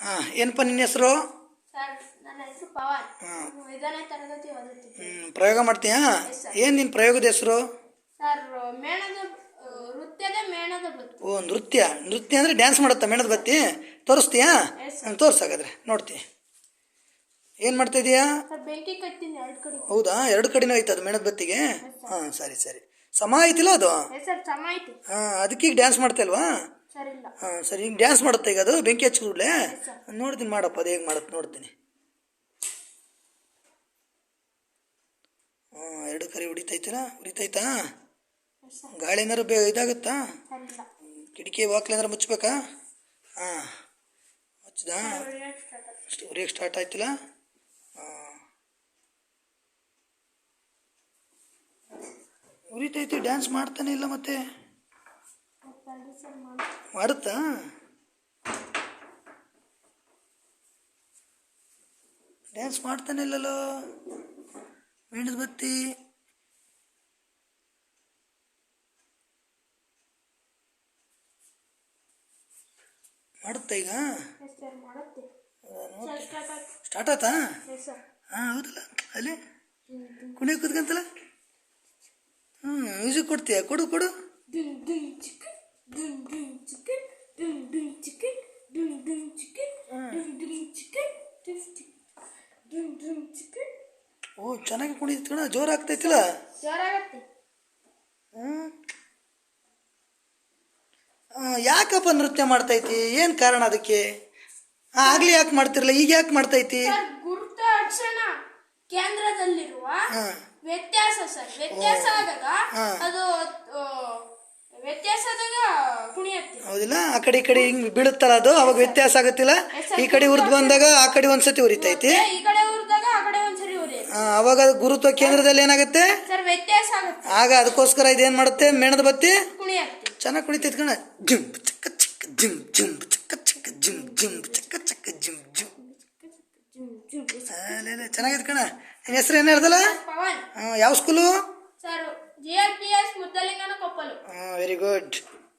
ಹಾಂ ಏನಪ್ಪ ನಿನ್ನ ಹೆಸರು? ಸರ್ ನನ್ನ ಹೆಸರು ಪವನ್. ಹಾಂ. ನಾನು ಐದನೇ ತರಗತಿ ಓದುತ್ತಿದ್ದೆ ಪ್ರಯೋಗ ಮಾಡ್ತೀಯಾ? ಏನು ನಿನ್ನ ಪ್ರಯೋಗದ ಹೆಸರು? ಓ ನೃತ್ಯ. ನೃತ್ಯ ಅಂದರೆ ಡ್ಯಾನ್ಸ್ ಮಾಡುತ್ತಾ ಮೇಣದ ಬತ್ತಿ? ತೋರಿಸ್ತೀಯಾ? ನಾನು ಹ್ಮ್, ತೋರ್ಸು ಹಾಗಾದ್ರೆ ನೋಡ್ತೀನಿ ಏನು ಮಾಡ್ತಾ ಇದೀಯಾ? ಹೌದಾ? ಎರಡು ಕಡೆನೂ ಐತೆ ಅದು ಮೇಣದ ಬತ್ತಿಗೆ? ಹಾಂ ಸರಿ ಸರಿ. ಸಮ ಐತಿಲ್ಲ ಅದು? ಹಾಂ ಅದಕ್ಕೆ ಈಗ ಡ್ಯಾನ್ಸ್ ಮಾಡ್ತಾ ಇಲ್ವಾ? ಹಾಂ ಸರಿ ಹಿಂಗೆ ಡ್ಯಾನ್ಸ್ ಮಾಡುತ್ತೆ ಈಗ ಅದು? ಬೆಂಕಿ ಹಚ್ಚಿಬಿಡ್ಲೆ sir. ನೋಡ್ತೀನಿ ಮಾಡಪ್ಪ ಅದು ಹೇಗೆ ಮಾಡುತ್ತೆ ನೋಡ್ತೀನಿ. ಹಾಂ ಎರಡು ಕರಿ ಹೊಡಿತೈತಿಲ್ಲ ಹೊಡಿತೈತಾ ಗಾಳಿ ಏನಾರು ಬೇ ಇದಾಗುತ್ತಾ? ಕಿಟಕಿ ಬಾಕ್ಲಿ ಏನಾರು ಮುಚ್ಚಬೇಕಾ? ಹಾಂ ಮುಚ್ಚದಾ? ಹೊಡೆಯೋಕ್ start ಆಯ್ತು. ಅಷ್ಟು ಉರಿಯೋಕೆ ಸ್ಟಾರ್ಟ್ ಆಯ್ತಿಲ್ಲ? ಹಾಂ. ಉರಿತೈತಿ ಡ್ಯಾನ್ಸ್ ಮಾಡ್ತಾನೆ ಇಲ್ಲ ಮತ್ತೆ? ಮಾಡುತ್ತಾ ಡ್ಯಾನ್ಸ್ ಮಾಡ್ತಾನೆ ಇಲ್ಲಲ್ಲೋ ಮೇಣದ ಬತ್ತಿ? ಮಾಡುತ್ತಾ ಈಗ? ಸ್ಟಾರ್ಟ್ ಆಯ್ತಾ. ಹಾಂ ಹೌದಲ್ಲ? ಅಲ್ಲಿ? ಕುಣಿಯ ಕೂತ್ಕಂತಲ್ಲ? ಹ್ಞೂ ಮ್ಯೂಸಿಕ್ ಕೊಡ್ತೀಯಾ? ಕೊಡು ಕೊಡು. ಓ ಚೆನ್ನಾಗಿ ಕುಣಿತು ಕಣ ಜೋರು ಆಗ್ತೈತಿಲ್ಲ ಯಾಕಪ್ಪ ನೃತ್ಯ ಮಾಡ್ತೈತಿ? ಏನು ಕಾರಣ ಅದಕ್ಕೆ? ಆಗ್ಲಿ ಯಾಕೆ ಮಾಡ್ತಿರಲ್ಲ ಈಗ ಯಾಕೆ ಮಾಡ್ತೈತಿ? ಸರ್ ಗುರುತ ಅಕ್ಷಣ ಕೇಂದ್ರದಲ್ಲಿರುವ. ವ್ಯತ್ಯಾಸ ಸರ್ ವ್ಯತ್ಯಾಸ ಆದಾಗ ಅದು ವ್ಯತ್ಯಾಸ ಆದಾಗ ಕುಣಿಯತ್ತೆ. ಹೌದಿಲ್ಲ? ಆ ಕಡೆ ಈ ಕಡೆ ಹಿಂಗ್ ಬೀಳುತ್ತಲ್ಲ ಅದು? ಅವಾಗ ವ್ಯತ್ಯಾಸ ಆಗತ್ತಿಲ್ಲ? ಈ ಕಡೆ ಉರಿದು ಬಂದಾಗ ಆ ಕಡೆ ಒಂದ್ಸತಿ ಉರಿತೈತಿ? ಈ ಕಡೆ ಉರಿದಾಗ ಆ ಕಡೆ ಒಂದ್ಸರಿ ಉರಿಯುತ್ತೆ ಆ, ಅವಾಗ ಗುರುತ್ವ ಕೇಂದ್ರದಲ್ಲಿ ಏನಾಗುತ್ತೆ? ಆಗ ಅದಕ್ಕೋಸ್ಕರ ಇದೇನ್ ಮಾಡುತ್ತೆ? ಮೇಣದ ಬತ್ತಿ? ಚೆನ್ನಾಗಿ ಕುಣಿತೈತಿ ಕಣ ಜಿಮ್ ಚಕ್ಕ ಚಕ್ಕ ಜಿಮ್ ಜಿಮ್ ಚಕ್ಕ ಚಕ್ಕ ಜಿಮ್ ಜಿಮ್ ಚಕ್ಕ ಚಕ್ಕ ಜಿಮ್ ಜಿಮ್. ಚೆನ್ನಾಗೈತೆ ಕಣ ನಿನ್ನ ಹೆಸರು ಏನು ಹೇಳ್ದಲ್ಲ? ಯಾವ ಸ್ಕೂಲು ವೆರಿ ಗುಡ್